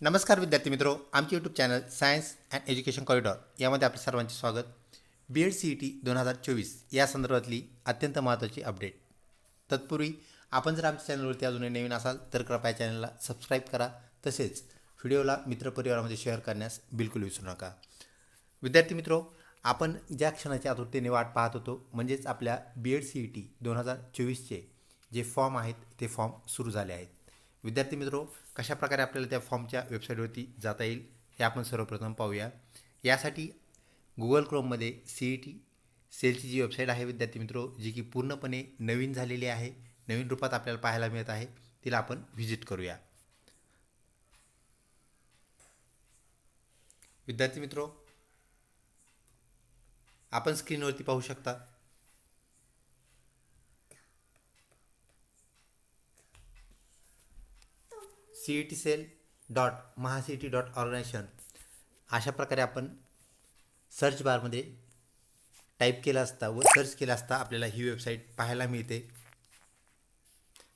नमस्कार विद्यार्थी मित्रो आमचे YouTube channel science and education corridor यामध्ये आपले सर्वांचे स्वागत. B Ed C E T दोन हजार चोवीस या संदर्भातली अत्यंत महत्त्वाची अपडेट तत्पूर्वी आपण जर आमच्या चॅनलवरती अजूनही नवीन असाल तर कृपया चॅनलला सबस्क्राईब करा. तसेच व्हिडिओला मित्रपरिवारामध्ये शेअर करण्यास बिलकुल विसरू नका. विद्यार्थी मित्रो आपण ज्या क्षणाची आतुरतेने वाट पाहत होतो म्हणजेच आपल्या B Ed C E T दोन हजार चोवीसचे जे फॉर्म आहेत ते फॉर्म सुरू झाले आहेत. विद्यार्थी मित्रो कशाप्रकारे आपल्याला त्या फॉर्मच्या वेबसाईटवरती जाता येईल हे आपण सर्वप्रथम पाहूया. यासाठी गुगल क्रोममध्ये सी ई टी सेलची जी वेबसाईट आहे विद्यार्थी मित्रो जी की पूर्णपणे नवीन झालेली आहे नवीन रूपात आपल्याला पाहायला मिळत आहे तिला आपण व्हिजिट करूया. विद्यार्थी मित्रो आपण स्क्रीनवरती पाहू शकता. C E T cell dot Maha C T dot organization अशा प्रकारे आपण सर्च बारमध्ये टाईप केला असता व सर्च केला असता आपल्याला ही वेबसाईट पाहायला मिळते.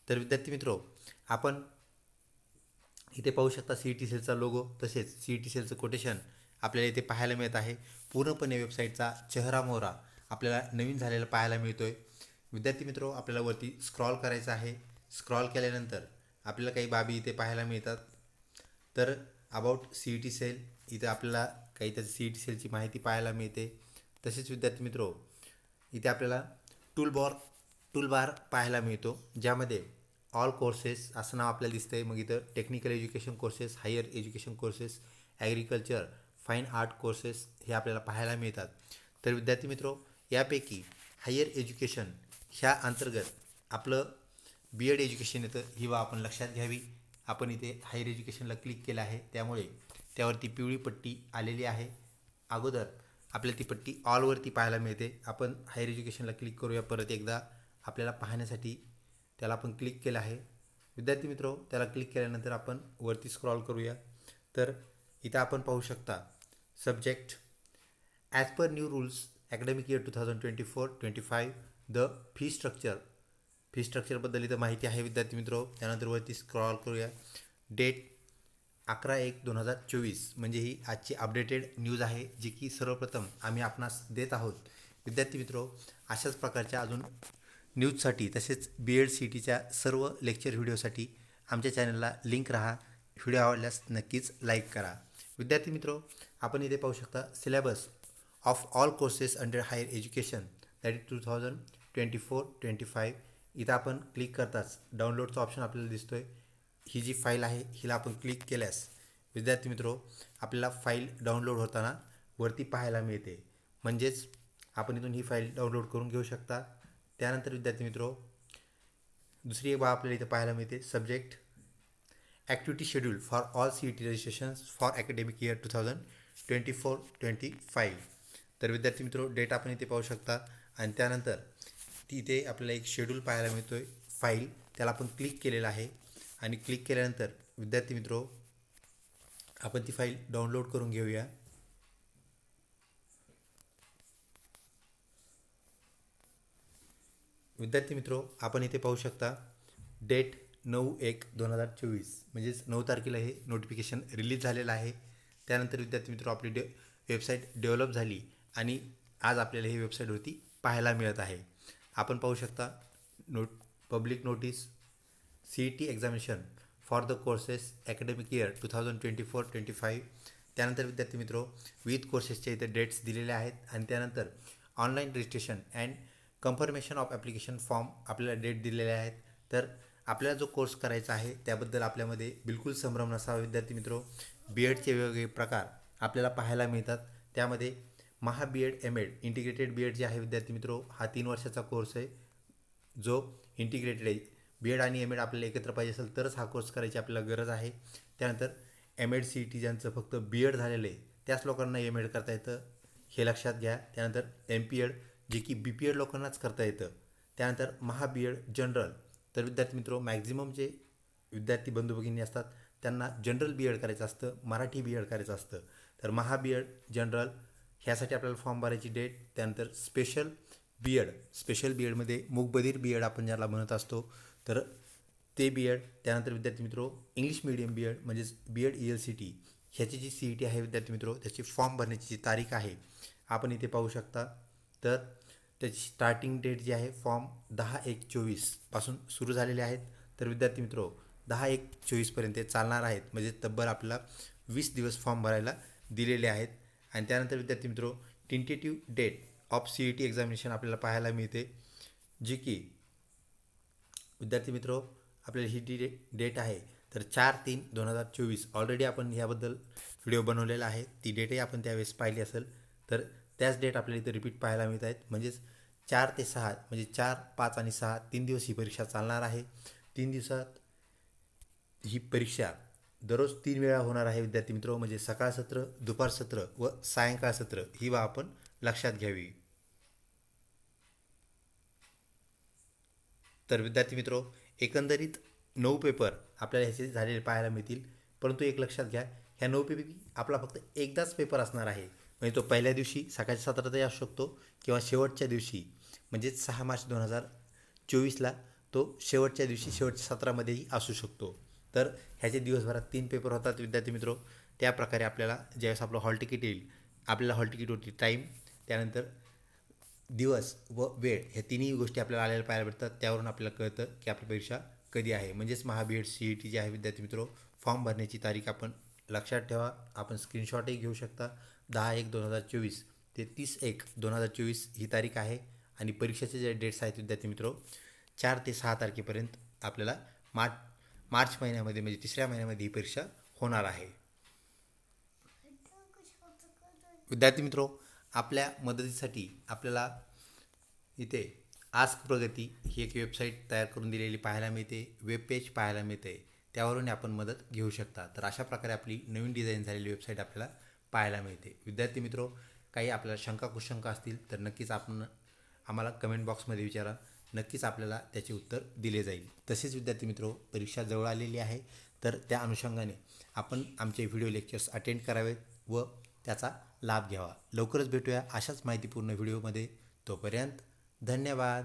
तर विद्यार्थी मित्रो आपण इथे पाहू शकता सी ई टी सेलचा लोगो तसेच सी ई टी सेलचं कोटेशन आपल्याला इथे पाहायला मिळत आहे. पूर्णपणे वेबसाईटचा चेहरा मोहरा आपल्याला नवीन झालेला पाहायला मिळतो आहे विद्यार्थी मित्रो आपल्याला वरती स्क्रॉल करायचं आहे. स्क्रॉल केल्यानंतर आपल्याला काही बाबी इथे पाहायला मिळतात. तर about C E T cell इथे आपल्याला काही त्याची सी ई टी सेलची माहिती पाहायला मिळते. तसेच विद्यार्थी मित्रो इथे आपल्याला टूलबॉर टूलबार पाहायला मिळतो ज्यामध्ये ऑल कोर्सेस असं नाव आपल्याला दिसतं आहे मग इथं technical education courses higher education courses agriculture fine art courses हे आपल्याला पाहायला मिळतात. तर विद्यार्थी मित्रो यापैकी हायर एज्युकेशन ह्या अंतर्गत आपलं बी एड एज्युकेशन येतं ही बा आपण लक्षात घ्यावी. आपण इथे हायर एज्युकेशनला क्लिक केलं आहे. त्यामुळे त्यावरती पिवळी पट्टी आलेली आहे. अगोदर आपल्याला ती पट्टी ऑलवरती पाहायला मिळते. आपण हायर एज्युकेशनला क्लिक करूया. परत एकदा आपल्याला पाहण्यासाठी त्याला आपण क्लिक केलं आहे. विद्यार्थी मित्रो त्याला क्लिक केल्यानंतर आपण वरती स्क्रॉल करूया. तर इथं आपण पाहू शकता subject as per new rules academic year two thousand twenty four twenty five the fee structure fee स्ट्रक्चरबद्दल इथं माहिती आहे विद्यार्थी मित्रो. त्यानंतर वरती स्क्रॉल करूया. डेट अकरा एक दोन हजार चोवीस म्हणजे ही आजची अपडेटेड न्यूज आहे जी की सर्वप्रथम आम्ही आपणास देत आहोत. विद्यार्थी मित्रो अशाच प्रकारच्या अजून न्यूजसाठी तसेच बी एड सी टीच्या सर्व लेक्चर व्हिडिओसाठी आमच्या चॅनलला लिंक राहा. व्हिडिओ आवडल्यास नक्कीच लाईक करा. विद्यार्थी मित्रो आपण इथे पाहू शकता syllabus of all courses under higher education that is two thousand twenty four twenty five इथं आपण क्लिक करताच डाउनलोडचा ऑप्शन आपल्याला दिसतो आहे ही जी फाईल आहे हिला आपण क्लिक केल्यास विद्यार्थी मित्रो आपल्याला फाईल डाउनलोड होताना वरती पाहायला मिळते. म्हणजेच आपण इथून ही फाईल डाउनलोड करून घेऊ शकता. त्यानंतर विद्यार्थी मित्रो दुसरी एक बाब आपल्याला इथं पाहायला मिळते. Subject activity schedule for all C E T registrations for academic year two thousand twenty four twenty five तर विद्यार्थी मित्रो डेट आपण इथे पाहू शकता. आणि त्यानंतर तिथे आपल्याला एक शेड्यूल पाहायला मिळतो आहे फाईल त्याला आपण क्लिक केलेलं आहे. आणि क्लिक केल्यानंतर विद्यार्थी मित्रो आपण ती फाईल डाउनलोड करून घेऊया. विद्यार्थी मित्रो आपण इथे पाहू शकता डेट नऊ एक दोन हजार चोवीस. म्हणजेच नऊ तारखेला हे नोटिफिकेशन रिलीज झालेलं आहे. त्यानंतर विद्यार्थी मित्रो आपली डे वेबसाईट डेव्हलप झाली. आणि आज आपल्याला ही वेबसाईटवरती पाहायला मिळत आहे. आपण पाहू शकता note public notice C E T examination for the courses academic year two thousand twenty four twenty five त्यानंतर विद्यार्थी मित्रो विविध कोर्सेसचे इथे डेट्स दिलेले आहेत. आणि त्यानंतर online registration and confirmation of application form आपल्याला डेट दिलेले आहेत. तर आपल्याला जो कोर्स करायचा आहे त्याबद्दल आपल्यामध्ये बिलकुल संभ्रम नसावा विद्यार्थी मित्रो. बी एडचे वेगवेगळे प्रकार आपल्याला पाहायला मिळतात. त्यामध्ये Maha B Ed M Ed integrated B Ed जे आहे विद्यार्थी मित्रो हा तीन वर्षाचा कोर्स आहे. जो इंटिग्रेटेड आहे. बी एड आणि एम एड आपल्याला एकत्र पाहिजे असेल तरच हा कोर्स करायची आपल्याला गरज आहे. त्यानंतर M Ed C E T ज्यांचं फक्त बी एड झालेलं आहे त्याच लोकांना एम एड करता येतं. हे लक्षात घ्या. त्यानंतर एम पी एड जे की बी पी एड लोकांनाच करता येतं. त्यानंतर महा बी एड जनरल तर विद्यार्थी मित्रो मॅक्झिमम जे विद्यार्थी बंधू भगिनी असतात त्यांना जनरल बी एड करायचं असतं मराठी बी एड करायचं असतं. तर महा बी एड जनरल ह्यासाठी आपल्याला फॉर्म भरायची डेट त्यानंतर special B Ed special B एडमध्ये मूकबधीर बी एड आपण ज्याला म्हणत असतो तर ते बी एड त्यानंतर विद्यार्थी मित्रो इंग्लिश मिडियम बी एड म्हणजेच B Ed E L C T ह्याची जी सी ई टी आहे विद्यार्थी मित्रो त्याची फॉर्म भरण्याची जी तारीख आहे आपण इथे पाहू शकता. तर त्याची स्टार्टिंग डेट जी आहे फॉर्म दहा एक चोवीसपासून सुरू झालेले आहेत. तर विद्यार्थी मित्रो दहा एक चोवीसपर्यंत चालणार आहेत. म्हणजे तब्बल आपल्याला वीस दिवस फॉर्म भरायला दिलेले आहेत. आणि त्यानंतर विद्यार्थी मित्रो tentative date of C E T examination आपल्याला पाहायला मिळते जी की विद्यार्थी मित्रो आपल्याला ही डी डेट आहे तर चार तीन दोन हजार चोवीस. ऑलरेडी आपण ह्याबद्दल व्हिडिओ बनवलेला आहे. ती डेटही आपण त्यावेळेस पाहिली असेल तर त्याच डेट आपल्याला इथे रिपीट पाहायला मिळत आहेत. म्हणजेच चार ते सहा म्हणजे चार पाच आणि सहा तीन दिवस ही परीक्षा चालणार आहे. तीन दिवसात ही परीक्षा दररोज तीन वेळा होणार आहे विद्यार्थी मित्र म्हणजे सकाळ सत्र दुपार सत्र व सायंकाळ सत्र ही बा आपण लक्षात घ्यावी. तर विद्यार्थी मित्र एकंदरीत नऊ पेपर आपल्याला ह्याचे झालेले पाहायला मिळतील परंतु एक लक्षात घ्या ह्या नऊ पेपैकी आपला फक्त एकदाच पेपर असणार आहे. म्हणजे तो पहिल्या दिवशी सकाळच्या सत्रातही असू शकतो किंवा शेवटच्या दिवशी म्हणजेच सहा मार्च दोन हजार चोवीसला तो शेवटच्या दिवशी शेवटच्या सत्रामध्येही असू शकतो. तर ह्याचे दिवसभरात तीन पेपर होतात विद्यार्थी मित्रो. त्या प्रकारे आपल्याला ज्यावेळेस आपलं हॉल तिकीट येईल आपल्याला हॉल तिकीट होती टाईम त्यानंतर दिवस व वेळ ह्या तिन्ही गोष्टी आपल्याला आलेल्या पाहायला भेटतात. त्यावरून आपल्याला कळतं की आपली परीक्षा कधी आहे. म्हणजेच महाबीएड सी ई टी जी आहे विद्यार्थी मित्रो फॉर्म भरण्याची तारीख आपण लक्षात ठेवा. आपण स्क्रीनशॉटही घेऊ शकता. दहा एक दोन हजार चोवीस ते तीस एक दोन हजार चोवीस ही तारीख आहे आणि परीक्षेचे जे डेट्स आहेत विद्यार्थी मित्रो चार ते सहा तारखेपर्यंत आपल्याला मार्च मार्च महिन्यामध्ये म्हणजे तिसऱ्या महिन्यामध्ये ही परीक्षा होणार आहे. विद्यार्थी मित्रो आपल्या मदतीसाठी आपल्याला इथे आस्क प्रगती ही एक वेबसाईट तयार करून दिलेली पाहायला मिळते. वेब पेज पाहायला मिळते. त्यावरून आपण मदत घेऊ शकता. तर अशा प्रकारे आपली नवीन डिझाईन झालेली वेबसाईट आपल्याला पाहायला मिळते. विद्यार्थी मित्रो काही आपल्याला शंका कुशंका असतील तर नक्कीच आपण आम्हाला कमेंट बॉक्समध्ये विचारा. नक्कीच आपल्याला त्याचे उत्तर दिले जाईल. तसेच विद्यार्थी मित्रो परीक्षा जवळ आलेली आहे तर त्या अनुषंगाने आपण आमचे व्हिडिओ लेक्चर्स अटेंड करावेत व त्याचा लाभ घ्यावा. लवकरच भेटूया अशाच माहितीपूर्ण व्हिडिओमध्ये तोपर्यंत धन्यवाद.